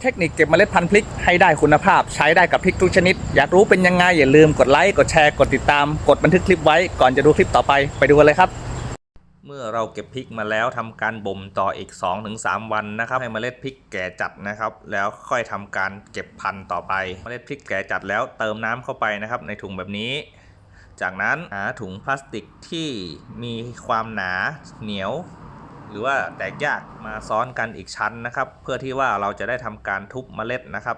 เทคนิคเก็บเมล็ดพันธุ์พริกให้ได้คุณภาพ ใช้ได้กับพริกทุกชนิด อยากรู้เป็นยังไงอย่าลืมกดไลค์กดแชร์กดติดตาม กดบันทึกคลิปไว้ก่อนจะดูคลิปต่อไปไปดูกันเลยครับ เมื่อเราเก็บพริกมาแล้วทำการบ่มต่ออีก 2-3 วันนะครับ ให้เมล็ดพริกแก่จัดนะครับ แล้วค่อยทำการเก็บพันธุ์ต่อไป เมล็ดพริกแก่จัดแล้วเติมน้ำเข้าไปนะครับในถุงแบบนี้จากนั้นหาถุงพลาสติกที่มีความหนาเหนียว หรือว่าแตกยากมาซ้อนกันอีกชั้นนะครับ เพื่อที่ว่าเราจะได้ทำการทุบเมล็ดนะครับ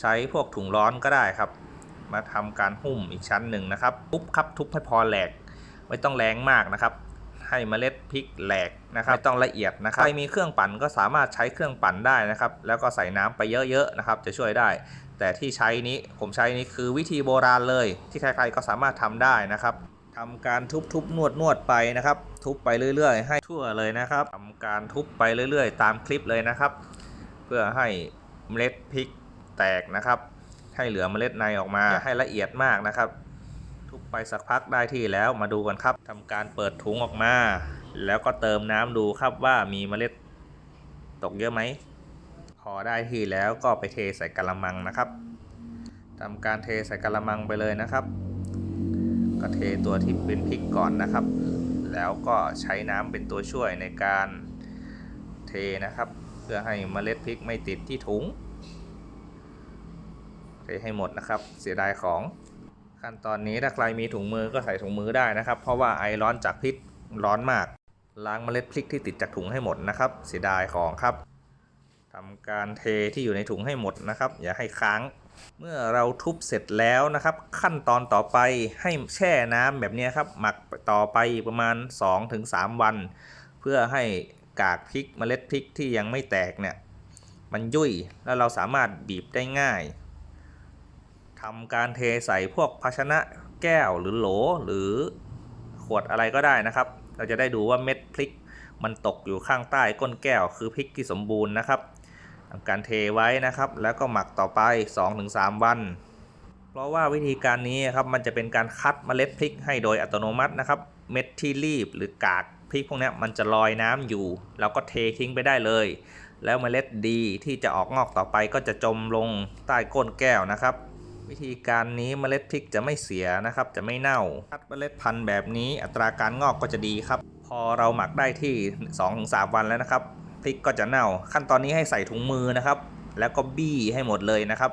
ใช้พวกถุงร้อนก็ได้ครับ มาทำการหุ้มอีกชั้นหนึ่งนะครับทุบครับทุบให้พอแหลก ไม่ต้องแรงมากนะครับ ให้เมล็ดพริกแหลกนะครับไม่ต้องละเอียดนะครับใครมีเครื่องปั่นก็สามารถใช้เครื่องปั่นได้นะครับ แล้วก็ใส่น้ำไปเยอะๆนะครับ จะช่วยได้ แต่ที่ใช้นี้ผมใช้นี้คือวิธีโบราณเลย ที่ใครๆก็สามารถทำได้นะครับ ทำการทุบๆนวดนวดไปนะครับ ทุบไปเรื่อย ๆ ให้ทั่วเลยนะครับทำการทุบไปเรื่อย ๆ ตามคลิปเลยนะครับ เพื่อให้เมล็ดพริกแตกนะครับ ให้เหลือเมล็ดในออกมาอย่าให้ละเอียดมากนะครับ ทุบไปสักพักได้ที่แล้วมาดูกันครับทำการเปิดถุงออกมา แล้วก็เติมน้ำดูครับว่ามีเมล็ดตกเยอะไหมพอได้ที่แล้วก็ไปเทใส่กะละมังนะครับทำการเทใส่กะละมังไปเลยนะครับ ก็เทตัวที่เป็นพริกก่อนนะครับ แล้วก็ใช้น้ำเป็นตัวช่วยในการเทนะครับ เพื่อให้เมล็ดพริกไม่ติดที่ถุงเทให้หมดนะครับเสียดายของขั้นตอนนี้ถ้าใครมีถุงมือก็ใส่ถุงมือได้นะครับ เพราะว่าไอร้อนจากพริกร้อนมาก ล้างเมล็ดพริกที่ติดจากถุงให้หมดนะครับ เสียดายของครับทำการเทที่อยู่ในถุงให้หมดนะครับ อย่าให้ค้าง เมื่อเราทุบเสร็จแล้วนะครับ ขั้นตอนต่อไปให้แช่น้ำแบบนี้ครับ หมักต่อไปประมาณ 2-3 วัน เพื่อให้กากพริกเมล็ดพริกที่ยังไม่แตกเนี่ยมันยุ่ยแล้วเราสามารถบีบได้ง่ายทำการเทใส่พวกภาชนะแก้วหรือโหลหรือขวดอะไรก็ได้นะครับ เราจะได้ดูว่าเม็ดพริก มันตกอยู่ข้างใต้ก้นแก้วคือพริกที่สมบูรณ์นะครับ ทำการเทไว้นะครับ แล้วก็หมักต่อไป 2-3 วัน เพราะว่าวิธีการนี้ครับมันจะเป็นการคัดเมล็ดพริกให้โดยอัตโนมัตินะครับ เม็ดที่รีบหรือกากพริกพวกนี้มันจะลอยน้ำอยู่เราก็เททิ้งไปได้เลย แล้วเมล็ดดีที่จะออกงอกต่อไปก็จะจมลงใต้ก้นแก้วนะครับ วิธีการนี้เมล็ดพริกจะไม่เสียนะครับ จะไม่เน่าคัดเมล็ดพันธุ์แบบนี้อัตราการงอกก็จะดีครับ พอเราหมักได้ที่ 2-3 วันแล้วนะครับ พริกก็จะเน่า ขั้นตอนนี้ให้ใส่ถุงมือนะครับ แล้วก็บี้ให้หมดเลยนะครับ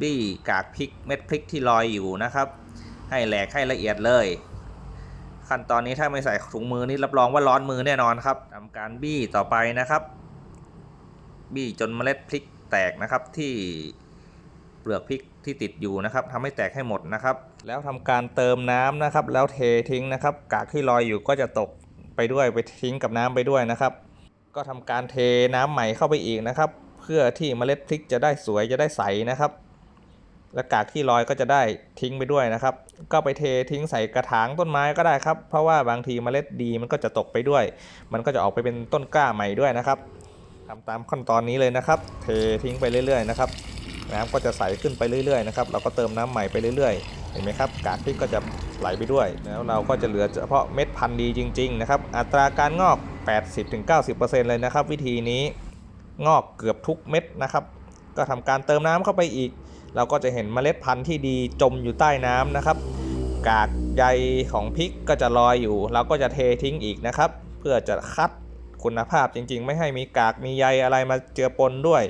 บี้กากพริกเม็ดพริกที่ลอยอยู่นะครับ ให้แหลกให้ละเอียดเลย ขั้นตอนนี้ถ้าไม่ใส่ถุงมือนี่รับรองว่าร้อนมือแน่นอนครับทำการบี้ต่อไปนะครับ บี้จนเมล็ดพริกแตกนะครับที่เปลือกพริกที่ติดอยู่นะครับทำให้แตกให้หมดนะครับ แล้วทำการเติมน้ำนะครับ แล้วเททิ้งนะครับ กากที่ลอยอยู่ก็จะตกไปด้วยไปทิ้งกับน้ำไปด้วยนะครับ ก็ทำการเทน้ำใหม่เข้าไปอีกนะครับ เพื่อที่เมล็ดพริกจะได้สวยจะได้ใสนะครับ และกากที่ลอยก็จะได้ทิ้งไปด้วยนะครับ ก็ไปเททิ้งใส่กระถางต้นไม้ก็ได้ครับ เพราะว่าบางทีเมล็ดดีมันก็จะตกไปด้วย มันก็จะออกไปเป็นต้นกล้าใหม่ด้วยนะครับทำตามขั้นตอนนี้เลยนะครับ เททิ้งไปเรื่อยๆนะครับน้ำก็จะใสขึ้นไปเรื่อยๆนะครับ เราก็เติมน้ำใหม่ไปเรื่อยๆ เห็นไหมครับ กากพริกก็จะไหลไปด้วย แล้วเราก็จะเหลือเฉพาะเม็ดพันธุ์ดีจริง ๆ นะครับ อัตราการงอก 80-90%เลยนะครับ วิธีนี้งอกเกือบทุกเม็ดนะครับ ก็ทำการเติมน้ำเข้าไปอีก เราก็จะเห็นเมล็ดพันธุ์ที่ดีจมอยู่ใต้น้ำนะครับ กากใยของพริกก็จะลอยอยู่ เราก็จะเททิ้งอีกนะครับ เพื่อจะคัดคุณภาพจริง ๆ ไม่ให้มีกากมีใยอะไรมาเจือปนด้วย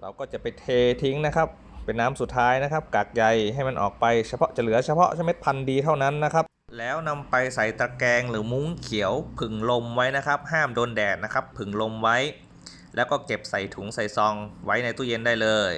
เราก็จะไปเททิ้งนะครับ เป็นน้ำสุดท้ายนะครับ กากใยให้มันออกไปเฉพาะจะเหลือเฉพาะเม็ดพันธุ์ดีเท่านั้นนะครับ แล้วนำไปใส่ตะแกรงหรือมุ้งเขียวผึ่งลมไว้นะครับ ห้ามโดนแดดนะครับ ผึ่งลมไว้ แล้วก็เก็บใส่ถุงใส่ซองไว้ในตู้เย็นได้เลย